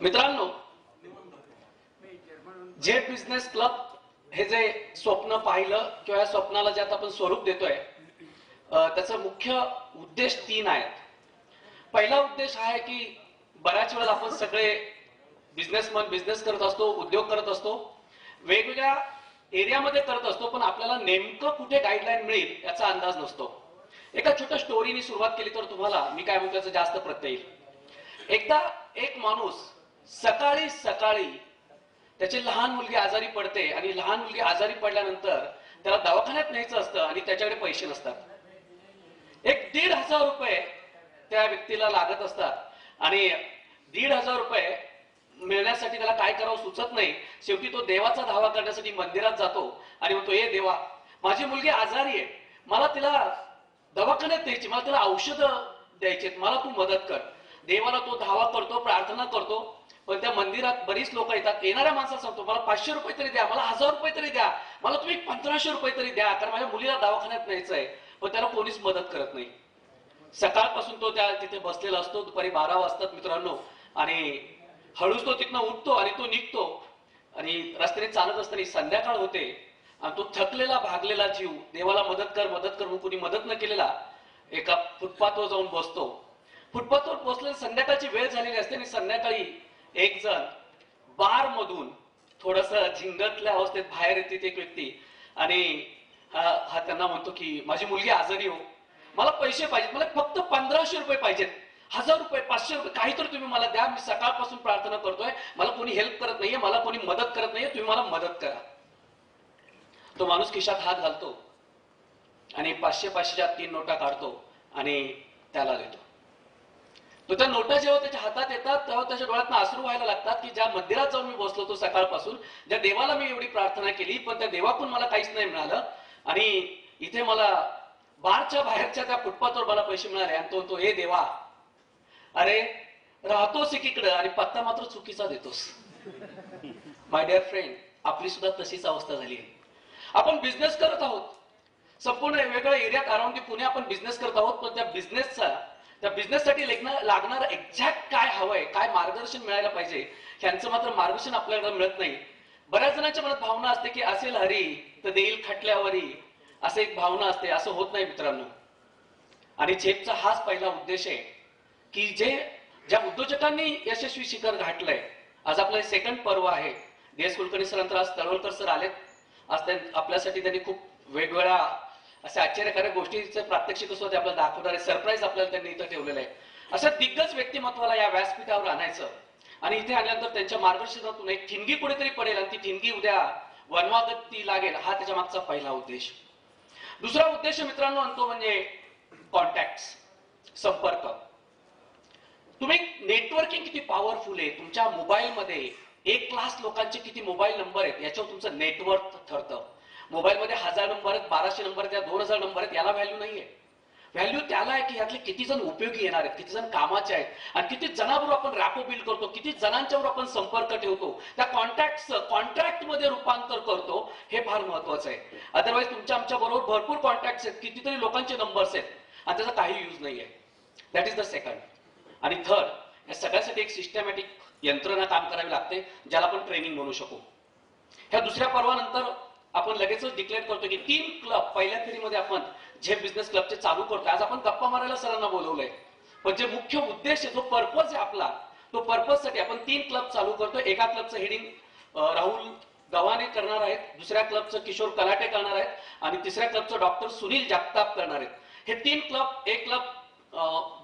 मित्रांनो जे business club हे जे स्वप्न पाहिलं किंवा या स्वप्नाला ज्यात आपण स्वरूप देतोय त्याचा मुख्य उद्देश तीन आहेत. पहिला उद्देश हा आहे की बऱ्याच वेळेला आपण सगळे बिझनेसमन बिझनेस करत असतो उद्योग करत असतो वेगवेगळ्या एरियामध्ये करत असतो पण आपल्याला नेमकं कुठे गाईडलाईन मिळेल याचा अंदाज नसतो. एका छोट्या स्टोरीनी सुरुवात केली तर तुम्हाला मी काय म्हणतो याचं जास्त प्रत्यय येईल. एकदा एक माणूस सकाळी सकाळी त्याची लहान मुलगी आजारी पडते आणि लहान मुलगी आजारी पडल्यानंतर त्याला दवाखान्यात न्यायचं असतं आणि त्याच्याकडे पैसे नसतात. एक दीड हजार रुपये त्या व्यक्तीला लागत असतात आणि दीड हजार रुपये मिळण्यासाठी त्याला काय करावं सुचत नाही. शेवटी तो देवाचा धावा करण्यासाठी मंदिरात जातो आणि म्हणतो हे देवा माझी मुलगी आजारी आहे. मला तिला दवाखान्यात द्यायची मला तिला औषधं द्यायची मला तू मदत कर. देवाला तो धावा करतो प्रार्थना करतो पण त्या मंदिरात बरीच लोक येतात. येणाऱ्या माणसाला सांगतो मला पाचशे रुपये तरी द्या मला हजार रुपये तरी द्या मला तुम्ही पंधराशे रुपये तरी द्या कारण माझ्या मुलीला दवाखान्यात न्यायचं आहे पण त्याला कोणीच मदत करत नाही. सकाळपासून तो त्या तिथे बसलेला असतो दुपारी बारा वाजतात मित्रांनो आणि हळूच तो तिथनं उठतो आणि तो निघतो. आणि रस्त्याने चालत असताना संध्याकाळ होते आणि तो थकलेला भागलेला जीव देवाला मदत कर मदत कर म्हणून कुणी मदत न केलेला एका फुटपाथवर जाऊन बसतो. फुटपाथवर बसलेला संध्याकाळची वेळ झालेली असते आणि संध्याकाळी एक जण बार मधून थोडस झिंगतल्या अवस्थेत बाहेर येते एक व्यक्ती. आणि हा त्यांना म्हणतो की माझी मुलगी आजारी हो. मला पैसे पाहिजेत. मला फक्त पंधराशे रुपये पाहिजेत. हजार रुपये पाचशे रुपये काहीतरी तुम्ही मला द्या. मी सकाळपासून प्रार्थना करतोय. मला कोणी हेल्प करत नाहीये. मला कोणी मदत करत नाहीये. तुम्ही मला मदत करा. तो माणूस खिशात हात घालतो आणि पाचशे पाचशेच्या तीन नोटा काढतो आणि त्याला देतो. तो त्या नोटा जेव्हा त्याच्या हातात येतात तेव्हा त्याच्या डोळ्यात आसरू व्हायला लागतात की ज्या मंदिरात जाऊन मी बसलो तो सकाळपासून ज्या देवाला मी एवढी प्रार्थना केली पण त्या देवाकडून मला काहीच नाही मिळालं. आणि इथे मला बारच्या बाहेरच्या त्या फुटपाथवर मला पैसे मिळाले आणि तो तो हे देवा अरे राहतोस एकीकडं आणि पत्ता मात्र चुकीचा देतोस. माय डिअर फ्रेंड आपली सुद्धा तशीच अवस्था झाली आहे. आपण बिझनेस करत आहोत. संपूर्ण वेगळ्या एरियात अराउंड पुणे आपण बिझनेस करत आहोत पण त्या बिझनेसचा त्या बिझनेससाठी लागणार एक्झॅक्ट काय हवंय काय मार्गदर्शन मिळायला पाहिजे ह्यांचं मात्र मार्गदर्शन आपल्याला मिळत नाही. बऱ्याच जणांच्या मनात भावना असते की असेल हरी तर देईल खटल्यावरी. असं एक भावना असते असं होत नाही मित्रांनो. आणि झेपचा हाच पहिला उद्देश आहे की जे ज्या उद्योजकांनी यशस्वी शिखर गाठलंय आज आपलं सेकंड पर्व आहे. डी एस कुलकर्णी सर नंतर आज तळवलकर सर आलेत. आज त्या आपल्यासाठी त्यांनी खूप वेगवेगळ्या अशा आश्चर्यकारक गोष्टीचं प्रात्यक्षिक असतो आपल्याला दाखवणारे सरप्राईज आपल्याला त्यांनी इथं ठेवलेलं आहे. अशा दिग्गज व्यक्तिमत्वाला या व्यासपीठावर आणायचं. आणि इथे आल्यानंतर त्यांच्या मार्गदर्शनातून एक ठिणगी कुठेतरी पडेल आणि ती ठिणगी उद्या वनवागती लागेल हा त्याच्या मागचा पहिला उद्देश. दुसरा उद्देश मित्रांनो आणतो म्हणजे कॉन्टॅक्ट संपर्क. तुम्ही नेटवर्किंग किती पॉवरफुल आहे. तुमच्या मोबाईलमध्ये एक क्लास लोकांचे किती मोबाईल नंबर आहेत याच्यावर तुमचं नेटवर्क ठरतं. मोबाईलमध्ये हजार नंबर आहेत बाराशे नंबर आहेत दोन हजार नंबर आहेत याला व्हॅल्यू नाहीये. व्हॅल्यू त्याला आहे की यातले किती जण उपयोगी येणार आहेत किती जण कामाचे आहेत आणि किती जणांवर आपण रॅपो बिल्ड करतो किती जणांच्यावर आपण संपर्क ठेवतो त्या कॉन्टॅक्ट कॉन्ट्रॅक्टमध्ये रूपांतर करतो हे फार महत्वाचं आहे. अदरवाईज तुमच्या आमच्या बरोबर भरपूर कॉन्टॅक्ट आहेत कितीतरी लोकांचे नंबर्स आहेत आणि त्याचा काही यूज नाही आहे दॅट इज द सेकंड आणि थर्ड या सगळ्यासाठी एक सिस्टमॅटिक यंत्रणा काम करावी लागते ज्याला आपण ट्रेनिंग म्हणू शकू. ह्या दुसऱ्या पर्वानंतर आपण लगेचच डिक्लेअर करतो की तीन क्लब पहिल्या फेरीमध्ये आपण जे बिझनेस क्लबचे चालू करतो आज आपण गप्पा मारायला सरांना बोलवलंय. पण जे मुख्य उद्देश आहे जो पर्पज आहे आपला. तो पर्पजसाठी आपण तीन क्लब चालू करतो एका क्लबचं हेडिंग राहुल गव्हाणे करणार आहेत. दुसऱ्या क्लबचं किशोर कलाटे करणार आहेत. आणि तिसऱ्या क्लबचं डॉक्टर सुनील जगताप करणार आहेत. हे तीन क्लब एक क्लब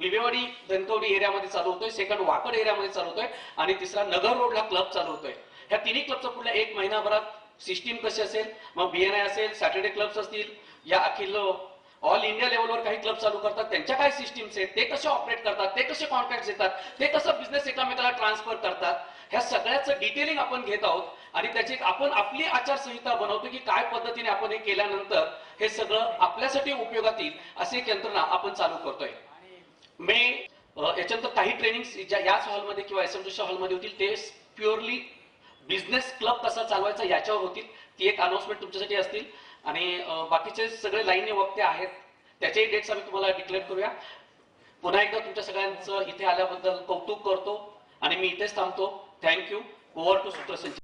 विवेवाडी धनकवडी एरियामध्ये चालू होतोय. सेकंड वाकड एरियामध्ये चालू होतोय. आणि तिसरा नगर रोडला क्लब चालू होतोय. ह्या तिन्ही क्लबचं पुढल्या एक महिनाभरात सिस्टीम कशी असेल मग बीएनआय असेल सॅटर्डे क्लब्स असतील या अखिल ऑल इंडिया लेवलवर काही क्लब चालू करतात त्यांच्या काय सिस्टीम्स आहेत ते कसे ऑपरेट करतात ते कसे कॉन्टॅक्ट देतात ते कसं बिझनेस एकामेकाला ट्रान्सफर करतात ह्या सगळ्याचं डिटेलिंग आपण घेत आहोत. आणि त्याची आपण आपली आचारसंहिता बनवतो की काय पद्धतीने आपण हे केल्यानंतर हे सगळं आपल्यासाठी उपयोगात येईल अशी एक यंत्रणा आपण चालू करतोय. मे याच्यानंतर काही ट्रेनिंग याच हॉलमध्ये किंवा एस एम हॉलमध्ये होतील ते प्युअरली बिझनेस क्लब कसा चालवायचा याच्यावर होतील ती एक अनाउन्समेंट तुमच्यासाठी असतील. आणि बाकीचे सगळे लाईन वक्ते आहेत. त्याच्याही डेट्स आम्ही तुम्हाला डिक्लेअर करूया. पुन्हा एकदा तुमच्या सगळ्यांचं इथे आल्याबद्दल कौतुक करतो. आणि मी इथेच थांबतो. Thank you over to सूत्रसंच